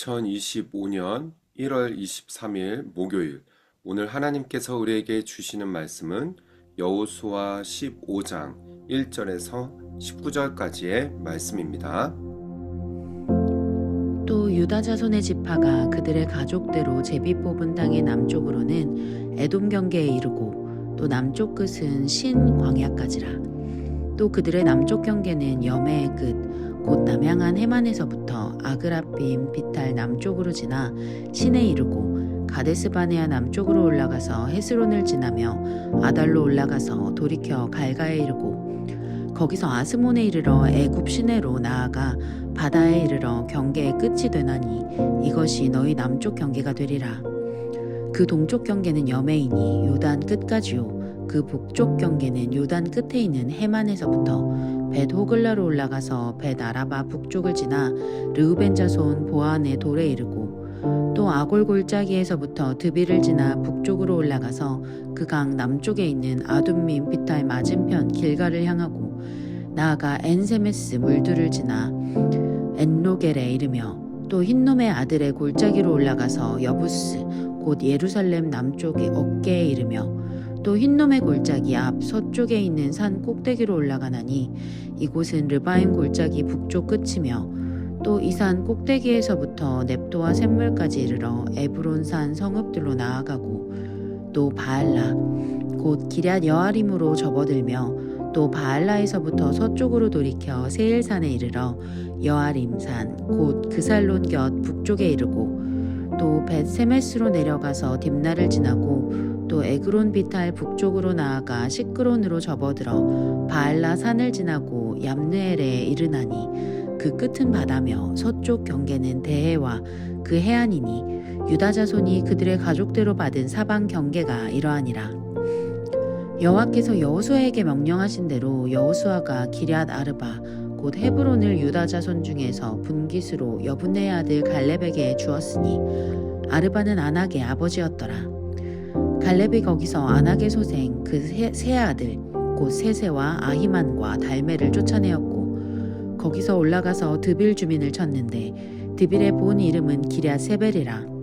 (2025년 1월 23일) 목요일 오늘 하나님께서 우리에게 주시는 말씀은 여호수아 15장 1절에서 19절까지의 말씀입니다. 또 유다 자손의 지파가 그들의 가족대로 제비 뽑은 땅의 남쪽으로는 에돔 경계에 이르고 또 남쪽 끝은 신 광야까지라. 또 그들의 남쪽 경계는 여매의 끝곧 남양한 해만에서부터 아그라빔 비탈 남쪽으로 지나 신에 이르고 가데스바네아 남쪽으로 올라가서 헤스론을 지나며 아달로 올라가서 돌이켜 갈가에 이르고 거기서 아스몬에 이르러 애굽 시내로 나아가 바다에 이르러 경계의 끝이 되나니 이것이 너희 남쪽 경계가 되리라. 그 동쪽 경계는 여매이니 요단 끝까지요. 그 북쪽 경계는 요단 끝에 있는 해만에서부터 벳 호글라로 올라가서 벳 아라바 북쪽을 지나 르우벤 자손 보안의 돌에 이르고 또 아골 골짜기에서부터 드비를 지나 북쪽으로 올라가서 그 강 남쪽에 있는 아둠민 비탈 맞은편 길가를 향하고 나아가 엔세메스 물들을 지나 엔로겔에 이르며 또 흰놈의 아들의 골짜기로 올라가서 여부스 곧 예루살렘 남쪽의 어깨에 이르며 또 흰놈의 골짜기 앞 서쪽에 있는 산 꼭대기로 올라가나니 이곳은 르바임 골짜기 북쪽 끝이며 또 이 산 꼭대기에서부터 넵도와 샘물까지 이르러 에브론 산 성읍들로 나아가고 또 바알라 곧 기럇 여아림으로 접어들며 또 바알라에서부터 서쪽으로 돌이켜 세일산에 이르러 여아림산 곧 그살론 곁 북쪽에 이르고 또 벳세메스로 내려가서 딥나를 지나고 또 에그론 비탈 북쪽으로 나아가 시크론으로 접어들어 바알라 산을 지나고 얌느엘에 이르나니 그 끝은 바다며 서쪽 경계는 대해와 그 해안이니 유다 자손이 그들의 가족대로 받은 사방 경계가 이러하니라 여호와께서 여호수아에게 명령하신 대로 여호수아가 기럇 아르바 곧 헤브론을 유다 자손 중에서 분깃으로 여분의 아들 갈렙에게 주었으니 아르바는 아낙의 아버지였더라. 갈렙이 거기서 아낙의 소생 그 세 아들 곧 세세와 아히만과 달메를 쫓아내었고 거기서 올라가서 드빌 주민을 쳤는데 드빌의 본 이름은 기랴 세벨이라.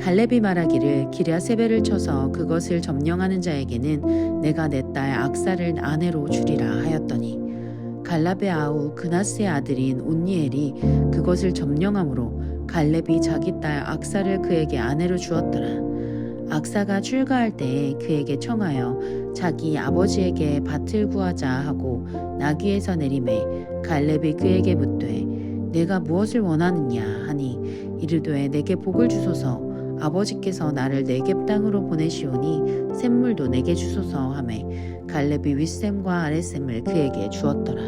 갈렙이 말하기를 기랴 세벨을 쳐서 그것을 점령하는 자에게는 내가 내 딸 악사를 아내로 주리라 하였더니 갈렙의 아우 그나스의 아들인 온니엘이 그것을 점령함으로 갈렙이 자기 딸 악사를 그에게 아내로 주었더라. 악사가 출가할 때에 그에게 청하여 자기 아버지에게 밭을 구하자 하고 나귀에서 내림에 갈렙이 그에게 묻되 내가 무엇을 원하느냐 하니 이르되 내게 복을 주소서 아버지께서 나를 네겝 땅으로 보내시오니 샘물도 내게 주소서 하매 갈렙이 윗샘과 아랫샘을 그에게 주었더라.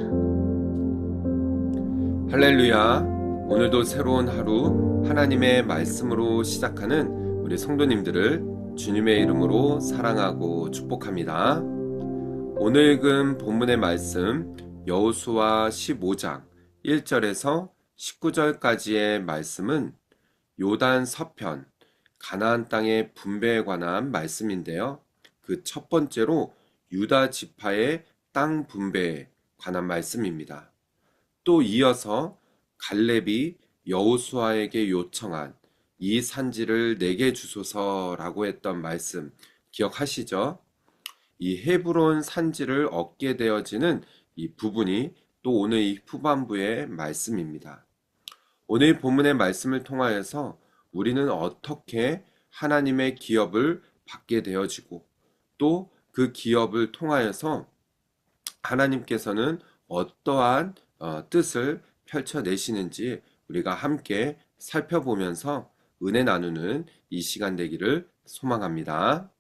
할렐루야. 오늘도 새로운 하루 하나님의 말씀으로 시작하는 우리 성도님들을 주님의 이름으로 사랑하고 축복합니다. 오늘 읽은 본문의 말씀 여호수아 15장 1절에서 19절까지의 말씀은 요단 서편 가나안 땅의 분배에 관한 말씀인데요. 그 첫 번째로 유다 지파의 땅 분배에 관한 말씀입니다. 또 이어서 갈렙이 여호수아에게 요청한 이 산지를 내게 주소서라고 했던 말씀 기억하시죠? 이 헤브론 산지를 얻게 되어지는 이 부분이 또 오늘 이 후반부의 말씀입니다. 오늘 본문의 말씀을 통하여서 우리는 어떻게 하나님의 기업을 받게 되어지고 또 그 기업을 통하여서 하나님께서는 어떠한 어, 뜻을 펼쳐내시는지 우리가 함께 살펴보면서 은혜 나누는 이 시간 되기를 소망합니다.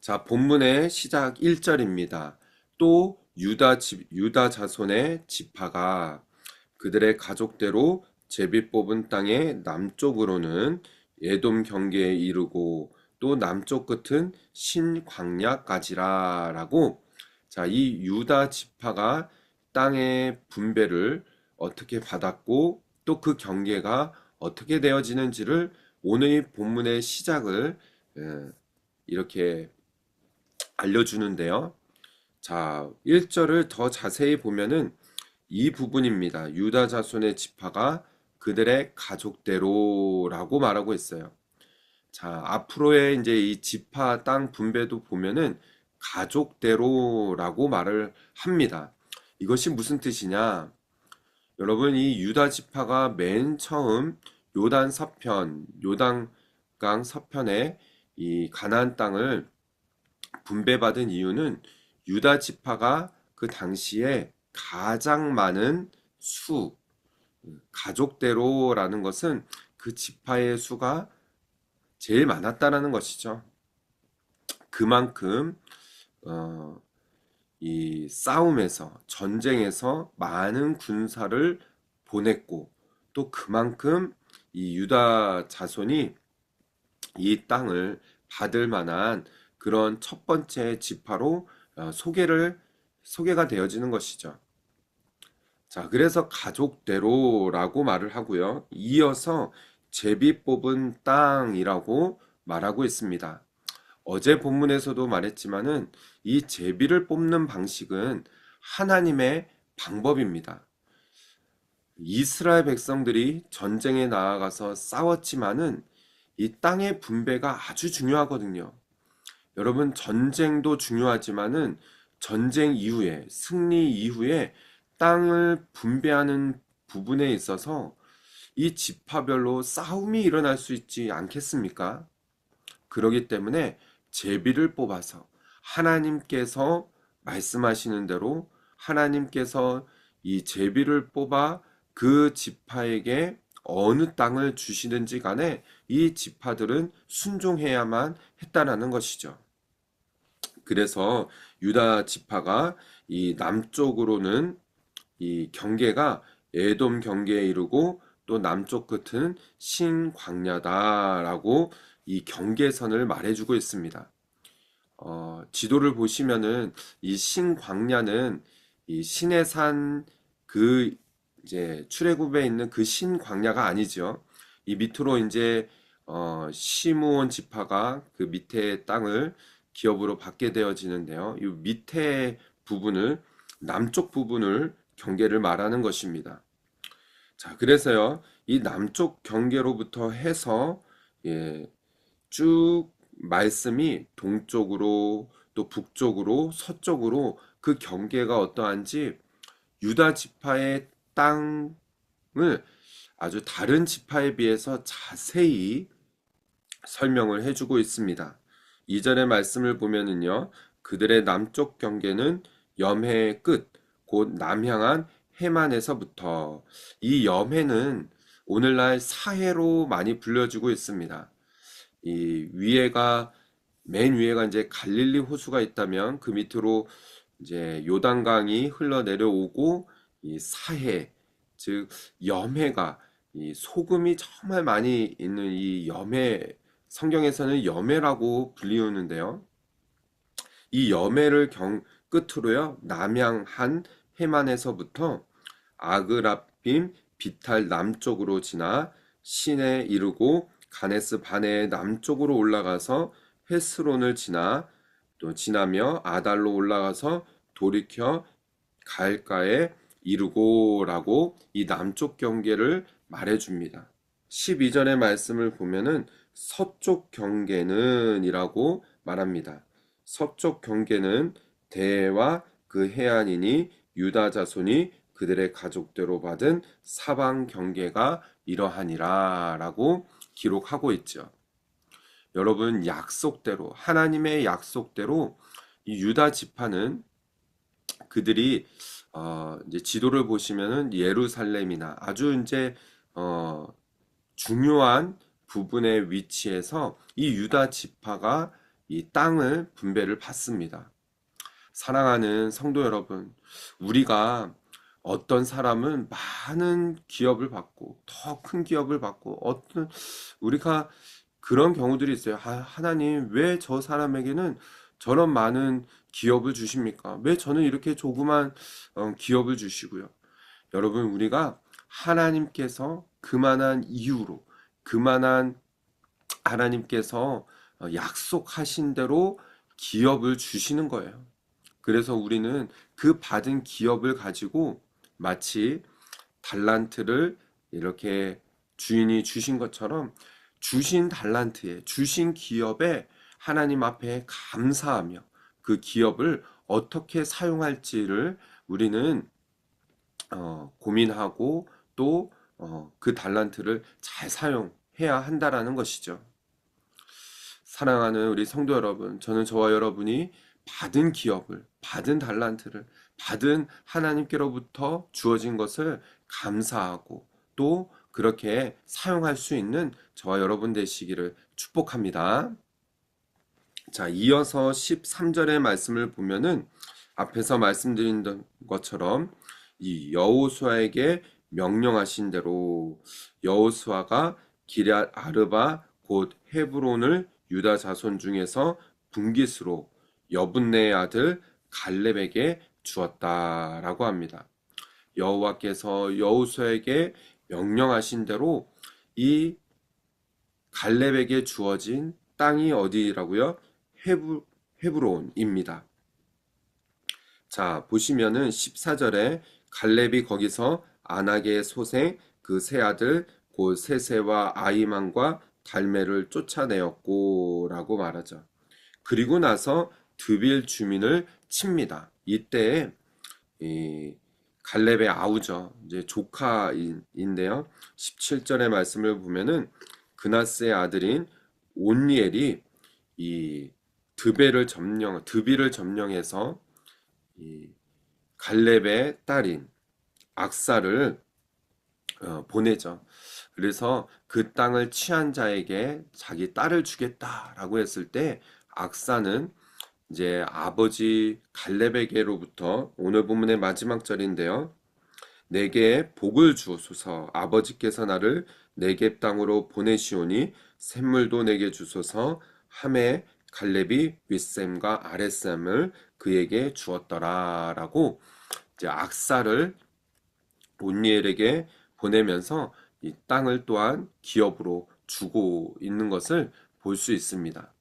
자, 본문의 시작 1절입니다. 또 유다 집, 유다 자손의 지파가 그들의 가족대로 제비 뽑은 땅의 남쪽으로는 예돔 경계에 이르고 또 남쪽 끝은 신광야까지라라고 자, 이 유다 지파가 땅의 분배를 어떻게 받았고 또 그 경계가 어떻게 되어지는지를 오늘 본문의 시작을 예, 이렇게 알려주는데요. 자, 1절을 더 자세히 보면은 이 부분입니다. 유다 자손의 지파가 그들의 가족대로라고 말하고 있어요. 자, 앞으로의 이제 이 지파 땅 분배도 보면은 가족대로라고 말을 합니다. 이것이 무슨 뜻이냐? 여러분, 이 유다 지파가 맨 처음 요단 서편, 요단강 서편에 이 가나안 땅을 분배받은 이유는 유다 지파가 그 당시에 가장 많은 수, 가족대로라는 것은 그 지파의 수가 제일 많았다라는 것이죠. 그만큼 어, 이 싸움에서 전쟁에서 많은 군사를 보냈고 또 그만큼 이 유다 자손이 이 땅을 받을 만한 그런 첫 번째 지파로 어, 소개를 소개가 되어지는 것이죠. 자, 그래서 가족대로라고 말을 하고요. 이어서 제비 뽑은 땅이라고 말하고 있습니다. 어제 본문에서도 말했지만은 이 제비를 뽑는 방식은 하나님의 방법입니다. 이스라엘 백성들이 전쟁에 나아가서 싸웠지만은 이 땅의 분배가 아주 중요하거든요. 여러분, 전쟁도 중요하지만은 전쟁 이후에, 승리 이후에 땅을 분배하는 부분에 있어서 이 지파별로 싸움이 일어날 수 있지 않겠습니까? 그러기 때문에 제비를 뽑아서 하나님께서 말씀하시는 대로 하나님께서 이 제비를 뽑아 그 지파에게 어느 땅을 주시든지 간에 이 지파들은 순종해야만 했다라는 것이죠. 그래서 유다 지파가 이 남쪽으로는 이 경계가 에돔 경계에 이르고 또 남쪽 끝은 신광야다라고 이 경계선을 말해주고 있습니다. 어, 지도를 보시면은 이 신광야는 이 신의 산 그 이제 출애굽에 있는 그 신광야가 아니죠. 이 밑으로 이제 어, 시므온 지파가 그 밑에 땅을 기업으로 받게 되어지는데요. 이 밑에 부분을 남쪽 부분을 경계를 말하는 것입니다. 자, 그래서요, 이 남쪽 경계로부터 해서, 예, 쭉 말씀이 동쪽으로 또 북쪽으로 서쪽으로 그 경계가 어떠한지 유다 지파의 땅을 아주 다른 지파에 비해서 자세히 설명을 해주고 있습니다. 이전의 말씀을 보면은요, 그들의 남쪽 경계는 염해의 끝, 곧 남향한 해만에서부터 이 염해는 오늘날 사해로 많이 불려지고 있습니다. 이 위에가 맨 위에가 이제 갈릴리 호수가 있다면 그 밑으로 이제 요단강이 흘러 내려오고 이 사해 즉 염해가 이 소금이 정말 많이 있는 이 염해 성경에서는 염해라고 불리우는데요. 이 염해를 경 끝으로요 남양한 해만에서부터 아그라빔 비탈 남쪽으로 지나 신에 이르고 가네스 바네의 남쪽으로 올라가서 헤스론을 지나 또 지나며 아달로 올라가서 돌이켜 갈가에 이르고라고 이 남쪽 경계를 말해줍니다. 12절의 말씀을 보면은 서쪽 경계는 이라고 말합니다. 서쪽 경계는 대와 그 해안이니 유다 자손이 그들의 가족대로 받은 사방 경계가 이러하니라 라고 기록하고 있죠. 여러분 약속대로 하나님의 약속대로 이 유다 지파는 그들이 어 이제 지도를 보시면은 예루살렘이나 아주 이제 어 중요한 부분의 위치에서 이 유다 지파가 이 땅을 분배를 받습니다. 사랑하는 성도 여러분, 우리가 어떤 사람은 많은 기업을 받고 더 큰 기업을 받고 어떤 우리가 그런 경우들이 있어요. 아, 하나님 왜 저 사람에게는 저런 많은 기업을 주십니까? 왜 저는 이렇게 조그만 어, 기업을 주시고요? 여러분 우리가 하나님께서 그만한 이유로, 그만한 하나님께서 어, 약속하신 대로 기업을 주시는 거예요. 그래서 우리는 그 받은 기업을 가지고 마치 달란트를 이렇게 주인이 주신 것처럼 주신 달란트에, 주신 기업에 하나님 앞에 감사하며 그 기업을 어떻게 사용할지를 우리는 어, 고민하고 또 어, 그 달란트를 잘 사용해야 한다라는 것이죠. 사랑하는 우리 성도 여러분, 저는 저와 여러분이 받은 기업을, 받은 달란트를, 받은 하나님께로부터 주어진 것을 감사하고 또 그렇게 사용할 수 있는 저와 여러분 되시기를 축복합니다. 자, 이어서 13절의 말씀을 보면은 앞에서 말씀드린 것처럼 이 여호수아에게 명령하신 대로 여호수아가 기럇 아르바 곧 헤브론을 유다 자손 중에서 분깃으로 여분네의 아들 갈렙에게 주었다라고 합니다. 여호와께서 여호수아에게 명령하신 대로 이 갈렙에게 주어진 땅이 어디라고요? 헤브, 헤브론입니다. 자, 보시면은 14절에 갈렙이 거기서 아낙의 소생 그 세 아들 곧 세세와 아이만과 달메를 쫓아내었고 라고 말하죠. 그리고 나서 드빌 주민을 칩니다. 이때 이 갈렙의 아우죠. 이제 조카인데요. 17절의 말씀을 보면은 그나스의 아들인 온니엘이 이 드벨을 점령, 드빌을 점령해서 이 갈렙의 딸인 악사를 어, 보내죠. 그래서 그 땅을 취한 자에게 자기 딸을 주겠다라고 했을 때 악사는 이제 아버지 갈렙에게로부터 오늘 본문의 마지막 절인데요. 내게 복을 주소서 아버지께서 나를 내게 땅으로 보내시오니 샘물도 내게 주소서 함에 갈렙이 윗샘과 아랫샘을 그에게 주었더라라고 이제 악사를 온니엘에게 보내면서 이 땅을 또한 기업으로 주고 있는 것을 볼 수 있습니다.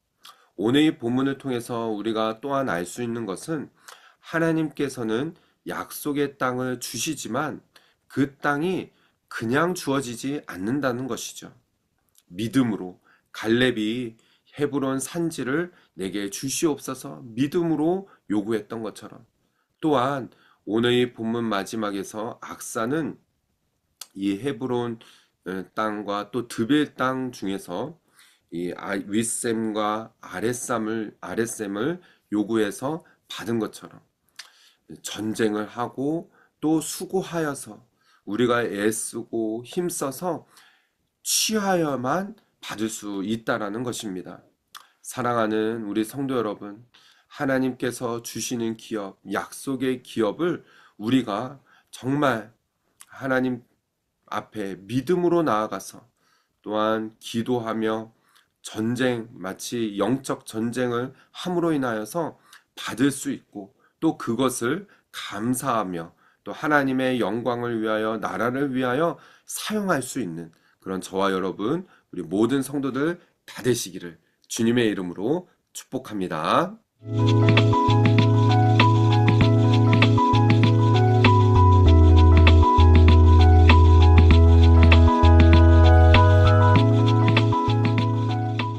오늘 이 본문을 통해서 우리가 또한 알 수 있는 것은 하나님께서는 약속의 땅을 주시지만 그 땅이 그냥 주어지지 않는다는 것이죠. 믿음으로 갈렙이 헤브론 산지를 내게 주시옵소서 믿음으로 요구했던 것처럼 또한 오늘 이 본문 마지막에서 악사는 이 헤브론 어, 땅과 또 드빌 땅 중에서 이 아- 윗셈과 아랫셈을 아랫셈을 요구해서 받은 것처럼 전쟁을 하고 또 수고하여서 우리가 애쓰고 힘써서 취하여만 받을 수 있다라는 것입니다. 사랑하는 우리 성도 여러분, 하나님께서 주시는 기업, 약속의 기업을 우리가 정말 하나님 앞에 믿음으로 나아가서 또한 기도하며 전쟁, 마치 영적 전쟁을 함으로 인하여서 받을 수 있고 또 그것을 감사하며 또 하나님의 영광을 위하여 나라를 위하여 사용할 수 있는 그런 저와 여러분, 우리 모든 성도들 다 되시기를 주님의 이름으로 축복합니다.